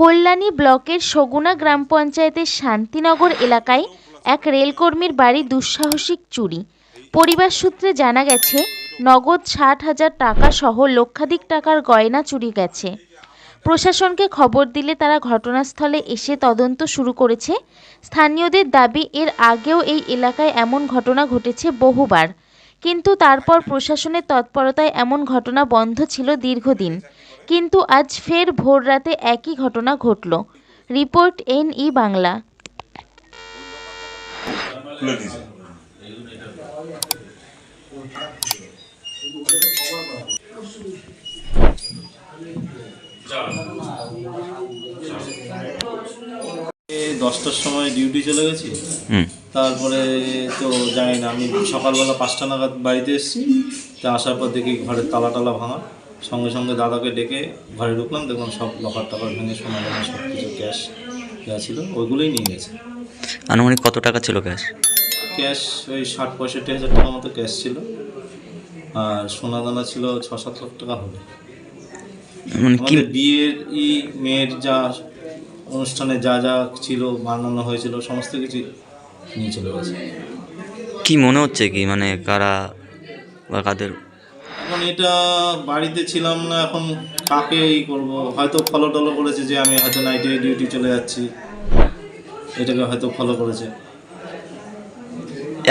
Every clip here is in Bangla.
কল্যাণী ব্লকের সগুনা গ্রাম পঞ্চায়েতের শান্তিনগর এলাকায় এক রেলকর্মীর বাড়ি দুঃসাহসিক চুরি। পরিবার সূত্রে জানা গেছে, নগদ ষাট হাজার টাকা সহ লক্ষাধিক টাকার গয়না চুরি গেছে। প্রশাসনকে খবর দিলে তারা ঘটনাস্থলে এসে তদন্ত শুরু করেছে। স্থানীয়দের দাবি, এর আগেও এই এলাকায় এমন ঘটনা ঘটেছে বহুবার। কিন্তু তারপর প্রশাসনের তৎপরতায় এমন ঘটনা বন্ধ ছিল দীর্ঘদিন। কিন্তু আজ ফের ভোররাতে একই ঘটনা ঘটল। রিপোর্ট এন ই বাংলা। দশটার সময় ডিউটি চলে গেছি। হুম। তারপরে তো জানি না আমি সকালবেলা পাঁচটা নাগাদ বাড়িতে এসেছি। তা আসার পর দেখি ঘরের তালা টালা ভাঙা। সঙ্গে সঙ্গে দাদাকে ডেকে ঘরে ঢুকলাম দেখলাম সব লকার টাকার ভেঙে সোনা দানা সব কিছু ক্যাশ যা ছিল ওইগুলোই নিয়ে গেছে। আনুমানিক কত টাকা ছিল ক্যাশ ক্যাশ ওই ষাট পঁয়ষট্টি হাজার টাকা মতো ক্যাশ ছিল। আর সোনা দানা ছিল ছ সাত লাখ টাকা হবে। মানে আমাদের বিয়ের ই মেয়ের যা অনুষ্ঠানে যা যা ছিল বানানো হয়েছিল সমস্ত কিছু নিয়ে চলে গেছে। কি মনে হচ্ছে কি মানে কারা বা কাদের এখন এটা বাড়িতে ছিলাম না এখন কাকে এই করব? হয়তো ফলো টলো করেছে যে আমি হয়তো নাইটে ডিউটি চলে যাচ্ছি। এটাকে হয়তো ফলো করেছে।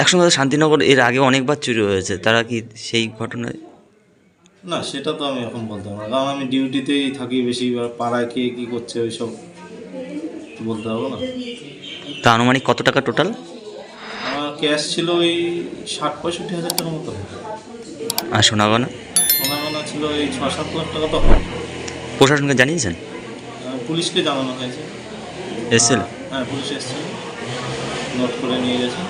একসঙ্গে শান্তিনগর এর আগে অনেকবার চুরি হয়েছে তারা কি সেই ঘটনায়? না সেটা তো আমি এখন বলতে পারব না কারণ আমি ডিউটিতেই থাকি বেশি বা পাড়ায় কে কী করছে ওইসব তো বলতে পারব না। তা আনুমানিক কত টাকা টোটাল আমার ক্যাশ ছিল ওই ষাট পঁয়ষট্টি হাজার টাকার মতো। আর সোনা সোনাগনা ছিল এই ছ সাত লাখ টাকা তো প্রশাসনকে জানিয়েছেন? পুলিশকে জানানো হয়েছে। এসেছিল? হ্যাঁ পুলিশ এসেছিল। নোট করে নিয়ে গেছে।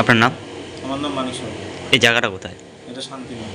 আপনার নাম? আমার নাম মানিক সরকার এই জায়গাটা কোথায়? এটা শান্তিনগর।